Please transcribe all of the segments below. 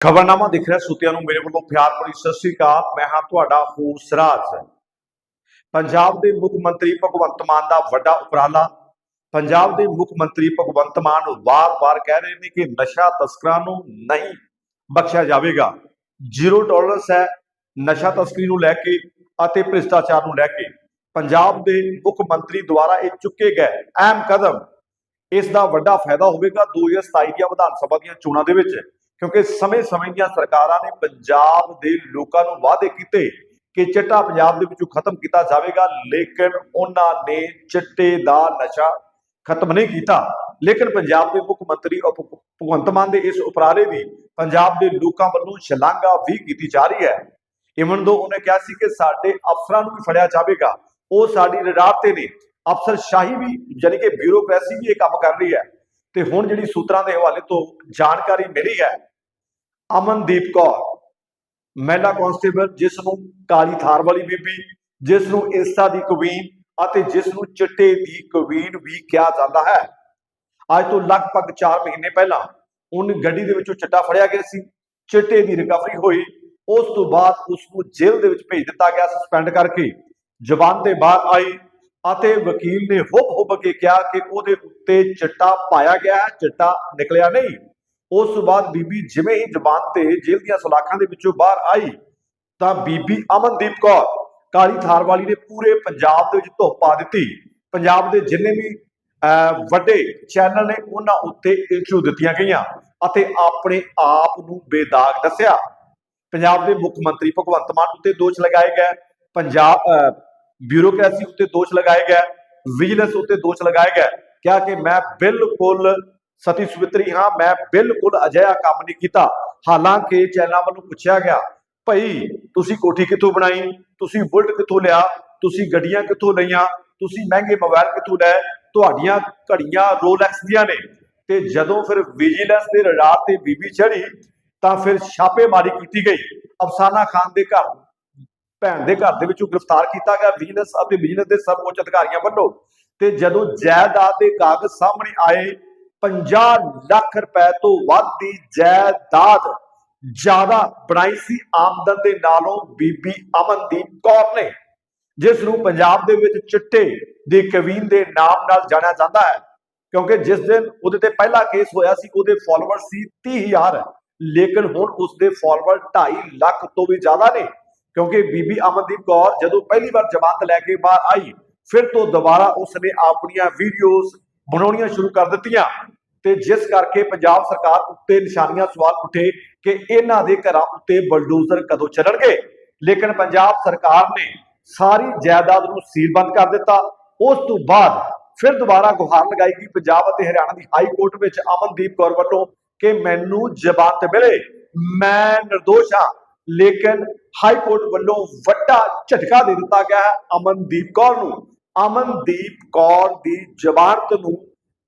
ਖਬਰਨਾਮਾ ਦਿਖ ਰਿਹਾ ਸੁਤਿਆਂ ਨੂੰ ਮੇਰੇ ਵੱਲੋਂ ਪਿਆਰ ਭਰੀ ਸਤਿ ਸ੍ਰੀ ਅਕਾਲ। ਮੈਂ ਹਾਂ ਤੁਹਾਡਾ ਹੋਸ ਰਾਜ ਪੰਜਾਬ ਦੇ ਮੁੱਖ ਮੰਤਰੀ ਭਗਵੰਤ ਮਾਨ ਦਾ ਵੱਡਾ ਉਪਰਾਲਾ। ਪੰਜਾਬ ਦੇ ਮੁੱਖ ਮੰਤਰੀ ਭਗਵੰਤ ਮਾਨ ਵਾਰ-ਵਾਰ ਕਹਿ ਰਹੇ ਨੇ ਕਿ ਨਸ਼ਾ ਤਸਕਰਾਂ ਨੂੰ ਨਹੀਂ ਬਖਸ਼ਿਆ ਜਾਵੇਗਾ। ਜ਼ੀਰੋ ਟੋਲਰੈਂਸ ਹੈ ਨਸ਼ਾ ਤਸਕਰੀ ਨੂੰ ਲੈ ਕੇ ਅਤੇ ਭ੍ਰਿਸ਼ਟਾਚਾਰ ਨੂੰ ਲੈ ਕੇ। ਪੰਜਾਬ ਦੇ ਮੁੱਖ ਮੰਤਰੀ ਦੁਆਰਾ ਇਹ ਚੁੱਕੇ ਗਏ ਅਹਿਮ ਕਦਮ। ਇਸ ਦਾ ਵੱਡਾ ਫਾਇਦਾ ਹੋਵੇਗਾ 2027 ਦੀਆਂ ਵਿਧਾਨ ਸਭਾ ਦੀਆਂ ਚੋਣਾਂ ਦੇ ਵਿੱਚ। ਕਿਉਂਕਿ ਸਮੇਂ-ਸਮੇਂ ਦੀਆਂ ਸਰਕਾਰਾਂ ਨੇ ਪੰਜਾਬ ਦੇ ਲੋਕਾਂ ਨੂੰ ਵਾਅਦੇ ਕੀਤੇ ਕਿ ਚਿੱਟਾ ਪੰਜਾਬ ਦੇ ਵਿੱਚੋਂ ਖਤਮ ਕੀਤਾ ਜਾਵੇਗਾ, ਲੇਕਿਨ ਉਹਨਾਂ ਨੇ ਚਿੱਟੇ ਦਾ ਨਸ਼ਾ ਖਤਮ ਨਹੀਂ ਕੀਤਾ। ਲੇਕਿਨ ਪੰਜਾਬ ਦੇ ਮੁੱਖ ਮੰਤਰੀ ਅਪ- ਭਗਵੰਤ ਮਾਨ ਦੇ ਇਸ ਉਪਰਾਲੇ ਦੀ ਪੰਜਾਬ ਦੇ ਲੋਕਾਂ ਵੱਲੋਂ ਸ਼ਲਾਘਾ ਵੀ ਕੀਤੀ ਜਾ ਰਹੀ ਹੈ। ਇਵਨ ਦੋ ਉਹਨੇ ਕਿਹਾ ਸੀ ਕਿ ਸਾਡੇ ਅਫਸਰਾਂ ਨੂੰ ਵੀ ਫੜਿਆ ਜਾਵੇਗਾ, ਉਹ ਸਾਡੀ ਰਡਾਰ ਤੇ ਨੇ। ਅਫਸਰ ਸ਼ਾਹੀ ਵੀ ਯਾਨੀ ਕਿ ਬਿਊਰੋਕ੍ਰੇਸੀ ਵੀ ਇਹ ਕੰਮ ਕਰ ਰਹੀ ਹੈ। ਤੇ ਹੁਣ ਜਿਹੜੀ ਸੂਤਰਾਂ ਦੇ ਹਵਾਲੇ ਤੋਂ ਜਾਣਕਾਰੀ ਮਿਲੀ ਹੈ ਅਮਨਦੀਪ ਕੌਰ, ਮਹਿਲਾ ਕਾਂਸਟੇਬਲ ਜਿਸ ਨੂੰ ਕਾਲੀ ਥਾਰ ਵਾਲੀ ਬੀਬੀ ਜਿਸ ਨੂੰ ਇੰਸਟਾ ਦੀ ਕਵੀਨ ਅਤੇ ਜਿਸ ਨੂੰ ਚਿੱਟੇ ਦੀ ਕਵੀਨ ਵੀ ਕਿਹਾ ਜਾਂਦਾ ਹੈ। ਅੱਜ ਤੋਂ ਲਗਭਗ 4 ਮਹੀਨੇ ਪਹਿਲਾਂ ਉਹਨ ਗੱਡੀ ਦੇ ਵਿੱਚੋਂ ਚਿੱਟਾ ਫੜਿਆ ਗਿਆ ਸੀ। ਚਿੱਟੇ ਦੀ ਰਿਕਵਰੀ ਹੋਈ। ਉਸ ਤੋਂ ਬਾਅਦ ਉਸ ਨੂੰ ਜੇਲ੍ਹ ਦੇ ਵਿੱਚ ਭੇਜ ਦਿੱਤਾ ਗਿਆ ਸਸਪੈਂਡ ਕਰਕੇ। ਜ਼ਬਾਨ ਤੇ ਬਾਹਰ ਆਈ ਅਤੇ ਵਕੀਲ ਨੇ ਹੁਬ ਹੁਬ ਕੇ ਕਿਹਾ ਕਿ ਉਹਦੇ ਉੱਤੇ ਚਿੱਟਾ ਪਾਇਆ ਗਿਆ ਹੈ, ਚਿੱਟਾ ਨਿਕਲਿਆ ਨਹੀਂ। ਉਸ ਤੋਂ ਬਾਅਦ ਬੀਬੀ ਜਿਵੇਂ ਹੀ ਜ਼ਬਾਨ ਤੇ ਜੇਲ੍ਹ ਦੀਆਂ ਸਲਾਖਾਂ ਦੇ ਵਿੱਚੋਂ ਬਾਹਰ ਆਈ ਤਾਂ ਬੀਬੀ ਅਮਨਦੀਪ ਕੌਰ ਕਾਲੀ ਥਾਰ ਵਾਲੀ ਨੇ ਪੂਰੇ ਪੰਜਾਬ ਦੇ ਵਿੱਚ ਧੁੱਪ ਪਾ ਦਿੱਤੀ। ਪੰਜਾਬ ਦੇ ਜਿੰਨੇ ਵੀ ਵੱਡੇ ਚੈਨਲ ਨੇ ਉਹਨਾਂ ਉੱਤੇ ਇੰਟਰਵਿਊ ਦਿੱਤੀਆਂ ਗਈਆਂ ਅਤੇ ਆਪਣੇ ਆਪ ਨੂੰ ਬੇਦਾਗ ਦੱਸਿਆ। ਪੰਜਾਬ ਦੇ ਮੁੱਖ ਮੰਤਰੀ ਭਗਵੰਤ ਮਾਨ ਉੱਤੇ ਦੋਸ਼ ਲਗਾਏ ਗਏ। ਪੰਜਾਬ ਅਹ, ਬਿਊਰੋਕ੍ਰੇਸੀ ਉੱਤੇ ਦੋਸ਼ ਲਗਾਏ ਗਏ। ਵਿਜੀਲੈਂਸ ਉੱਤੇ ਦੋਸ਼ ਲਗਾਏ ਗਏ। ਕਿਹਾ ਕਿ ਮੈਂ ਬਿਲਕੁਲ ਸਤੀ ਸੁਵਿਤਰੀ, ਹਾਂ, ਮੈਂ ਬਿਲਕੁਲ ਅਜਿਹਾ ਕੰਮ ਨਹੀਂ ਕੀਤਾ। ਹਾਲਾਂਕਿ ਚੈਨਲਾਂ ਵੱਲੋਂ ਪੁੱਛਿਆ ਗਿਆ, ਭਈ, ਤੁਸੀਂ ਕੋਠੀ ਕਿੱਥੋਂ ਬਣਾਈ? ਤੁਸੀਂ ਬੁਲਟ ਕਿੱਥੋਂ ਲਿਆ? ਤੁਸੀਂ ਗੱਡੀਆਂ ਕਿੱਥੋਂ ਲਈਆਂ? ਤੁਸੀਂ ਮਹਿੰਗੇ ਮੋਬਾਈਲ ਕਿੱਥੋਂ ਲਏ? ਤੁਹਾਡੀਆਂ ਘੜੀਆਂ ਰੋਲੈਕਸ ਦੀਆਂ ਨੇ। ਤੇ ਜਦੋਂ ਫਿਰ ਵਿਜੀਲੈਂਸ ਦੇ ਰਡਾਰ ਤੇ ਬੀਬੀ ਚੜੀ ਤਾਂ ਫਿਰ ਛਾਪੇਮਾਰੀ ਕੀਤੀ ਗਈ। ਅਫਸਾਨਾ ਖਾਨ ਦੇ ਘਰ, ਭੈਣ ਦੇ ਘਰ ਦੇ ਵਿੱਚੋਂ ਗ੍ਰਿਫਤਾਰ ਕੀਤਾ ਗਿਆ। ਵਿਜੀਲੈਂਸ ਅਤੇ ਵਿਜੀਲੈਂਸ ਦੇ ਸਰਵਉੱਚ ਅਧਿਕਾਰੀਆਂ ਵੱਲੋਂ। ਤੇ ਜਦੋਂ ਜਾਇਦਾਦ ਦੇ ਕਾਗਜ਼ ਸਾਹਮਣੇ ਆਏ 50 ਲੱਖ ਰੁਪਏ ਤੋਂ ਵੱਧ ਦੀ ਜਾਇਦਾਦ ਜ਼ਿਆਦਾ ਬਣਾਈ ਸੀ ਆਮਦਨ ਦੇ ਨਾਲੋਂ ਬੀਬੀ ਅਮਨਦੀਪ ਕੌਰ ਨੇ, ਜਿਸ ਨੂੰ ਪੰਜਾਬ ਦੇ ਵਿੱਚ ਚਿੱਟੇ ਦੀ ਕਵੀਨ ਦੇ ਨਾਮ ਨਾਲ ਜਾਣਿਆ ਜਾਂਦਾ ਹੈ, ਕਿਉਂਕਿ ਜਿਸ ਦਿਨ ਉਹਦੇ ਤੇ ਪਹਿਲਾ ਕੇਸ ਹੋਇਆ ਸੀ, ਉਹਦੇ ਫਾਲੋਅਰ ਸੀ 30000 ਲੇਕਿਨ ਹੁਣ ਉਸਦੇ ਫਾਲੋਅਰ 2.5 ਲੱਖ ਤੋਂ ਵੀ ਜ਼ਿਆਦਾ ਨੇ, ਕਿਉਂਕਿ ਬੀਬੀ ਅਮਨਦੀਪ ਕੌਰ ਜਦੋਂ ਪਹਿਲੀ ਵਾਰ ਜ਼ਮਾਨਤ ਲੈ ਕੇ ਬਾਹਰ ਆਈ, ਫਿਰ ਤੋਂ ਦੁਬਾਰਾ ਉਸਨੇ ਆਪਣੀਆਂ ਵੀਡੀਓਜ਼ ਬਣਾਉਣੀਆਂ ਸ਼ੁਰੂ ਕਰ ਦਿੱਤੀਆਂ। ਤੇ ਜਿਸ ਕਰਕੇ ਪੰਜਾਬ ਸਰਕਾਰ ਉੱਤੇ ਨਿਸ਼ਾਨੀਆਂ ਸਵਾਲ ਉੱਠੇ ਕਿ ਇਹਨਾਂ ਦੇ ਘਰਾਂ ਉੱਤੇ ਬਲਡੋਜ਼ਰ ਕਦੋਂ ਚੱਲਣਗੇ। ਲੇਕਿਨ ਪੰਜਾਬ ਸਰਕਾਰ ਨੇ ਸਾਰੀ ਜਾਇਦਾਦ ਨੂੰ ਸੀਲਬੰਦ ਕਰ ਦਿੱਤਾ। ਉਸ ਤੋਂ ਬਾਅਦ ਫਿਰ ਦੁਬਾਰਾ ਗੁਹਾਰ ਲਗਾਈ ਗਈ ਪੰਜਾਬ ਅਤੇ ਹਰਿਆਣਾ ਦੀ ਹਾਈ ਕੋਰਟ ਵਿੱਚ ਅਮਨਦੀਪ ਕੌਰ ਵੱਲੋਂ ਕਿ ਮੈਨੂੰ ਜ਼ਮਾਨਤ ਮਿਲੇ। ਮੈਂ નિર્ਦੋਸ਼ ਹਾਂ, ਲੇਕਿਨ ਹਾਈ ਕੋਰਟ ਵੱਲੋਂ ਵੱਡਾ ਝਟਕਾ ਦੇ ਦਿੱਤਾ ਗਿਆ ਹੈ ਅਮਨਦੀਪ ਕੌਰ ਨੂੰ। ਅਮਨਦੀਪ ਕੌਰ ਦੀ ਜ਼ਮਾਨਤ ਨੂੰ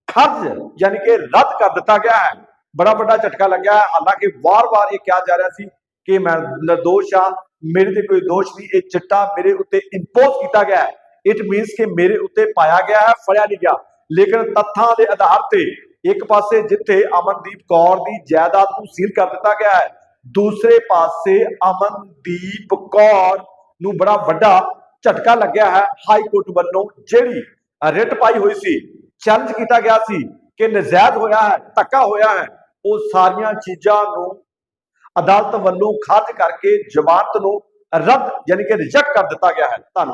ਖਾਰਜ ਯਾਨੀ ਕਿ ਰੱਦ ਕਰ ਦਿੱਤਾ ਗਿਆ ਹੈ। ਬੜਾ ਵੱਡਾ ਝਟਕਾ ਲੱਗਿਆ ਹੈ। ਹਾਲਾਂਕਿ ਵਾਰ-ਵਾਰ ਇਹ ਕਿਹਾ ਜਾ ਰਿਹਾ ਸੀ ਕਿ ਮੈਂ ਨਿਰਦੋਸ਼ ਹਾਂ, ਮੇਰੇ ਤੇ ਕੋਈ ਦੋਸ਼ ਨਹੀਂ, ਇਹ ਚਿੱਟਾ ਮੇਰੇ ਉੱਤੇ ਇੰਪੋਜ਼ ਕੀਤਾ ਗਿਆ ਹੈ। ਇਟ ਮੀਨਸ ਕਿ ਮੇਰੇ ਉੱਤੇ ਪਾਇਆ ਗਿਆ ਹੈ, ਫੜਿਆ ਨਹੀਂ ਗਿਆ। ਲੇਕਿਨ ਤੱਥਾਂ ਦੇ ਆਧਾਰ ਤੇ ਇੱਕ ਪਾਸੇ ਜਿੱਥੇ ਅਮਨਦੀਪ ਕੌਰ ਦੀ ਜਾਇਦਾਦ ਨੂੰ ਸੀਲ ਕਰ ਦਿੱਤਾ ਗਿਆ ਹੈ, ਦੂਸਰੇ ਪਾਸੇ ਅਮਨਦੀਪ ਕੌਰ ਨੂੰ ਬੜਾ ਵੱਡਾ ਝਟਕਾ ਲੱਗਿਆ ਹੈ ਹਾਈ ਕੋਰਟ ਵੱਲੋਂ, ਜਿਹੜੀ ਰਿਟ ਪਾਈ ਹੋਈ ਸੀ, ਚੈਲੰਜ ਕੀਤਾ ਗਿਆ ਸੀ ਕਿ ਨਜਾਇਜ਼ ਹੋਇਆ ਹੈ, ਧੱਕਾ ਹੋਇਆ ਹੈ, ਉਹ ਸਾਰੀਆਂ ਚੀਜ਼ਾਂ ਨੂੰ ਅਦਾਲਤ ਵੱਲੋਂ ਖਾਰਜ ਕਰਕੇ ਜ਼ਮਾਨਤ ਨੂੰ ਰੱਦ, ਯਾਨੀ ਕਿ ਰਿਜੈਕਟ ਕਰ ਦਿੱਤਾ ਗਿਆ ਹੈ। ਧੰਨਵਾਦ।